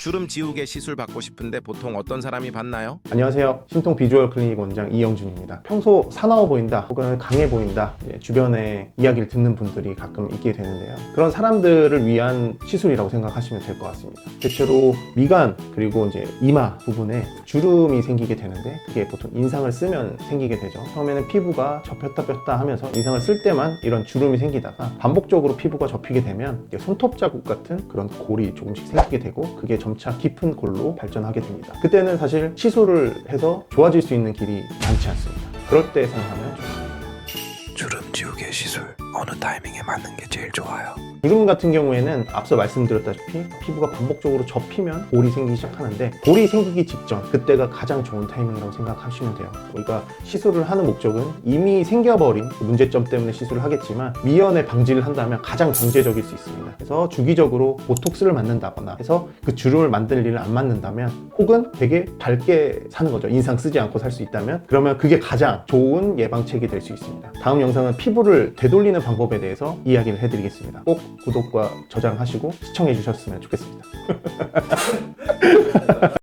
주름 지우개 시술 받고 싶은데 보통 어떤 사람이 받나요? 안녕하세요. 신통 비주얼 클리닉 원장 이영준입니다. 평소 사나워 보인다 혹은 강해 보인다 이제 주변에 이야기를 듣는 분들이 가끔 있게 되는데요. 그런 사람들을 위한 시술이라고 생각하시면 될 것 같습니다. 대체로 미간 그리고 이제 이마 부분에 주름이 생기게 되는데 그게 보통 인상을 쓰면 생기게 되죠. 처음에는 피부가 접혔다 폈다 하면서 인상을 쓸 때만 이런 주름이 생기다가 반복적으로 피부가 접히게 되면 손톱 자국 같은 그런 골이 조금씩 생기게 되고 그게 점차 깊은 골로 발전하게 됩니다. 그때는 사실 시술을 해서 좋아질 수 있는 길이 많지 않습니다. 그럴 때 생각하면 좋습니다. 주름 지 우개 시술 어느 타이밍에 맞는 게 제일 좋아요? 주름 같은 경우에는 앞서 말씀드렸다시피 피부가 반복적으로 접히면 볼이 생기기 시작하는데 볼이 생기기 직전 그때가 가장 좋은 타이밍이라고 생각하시면 돼요. 우리가 시술을 하는 목적은 이미 생겨버린 그 문제점 때문에 시술을 하겠지만 미연에 방지를 한다면 가장 경제적일 수 있습니다. 그래서 주기적으로 보톡스를 맞는다거나 해서 그 주름을 만들 일을 안 맞는다면 혹은 되게 밝게 사는 거죠. 인상 쓰지 않고 살 수 있다면 그러면 그게 가장 좋은 예방책이 될 수 있습니다. 다음 영상은 피부 를 되돌리는 방법에 대해서 이야기를 해드리겠습니다. 꼭 구독과 저장하시고 시청해 주셨으면 좋겠습니다.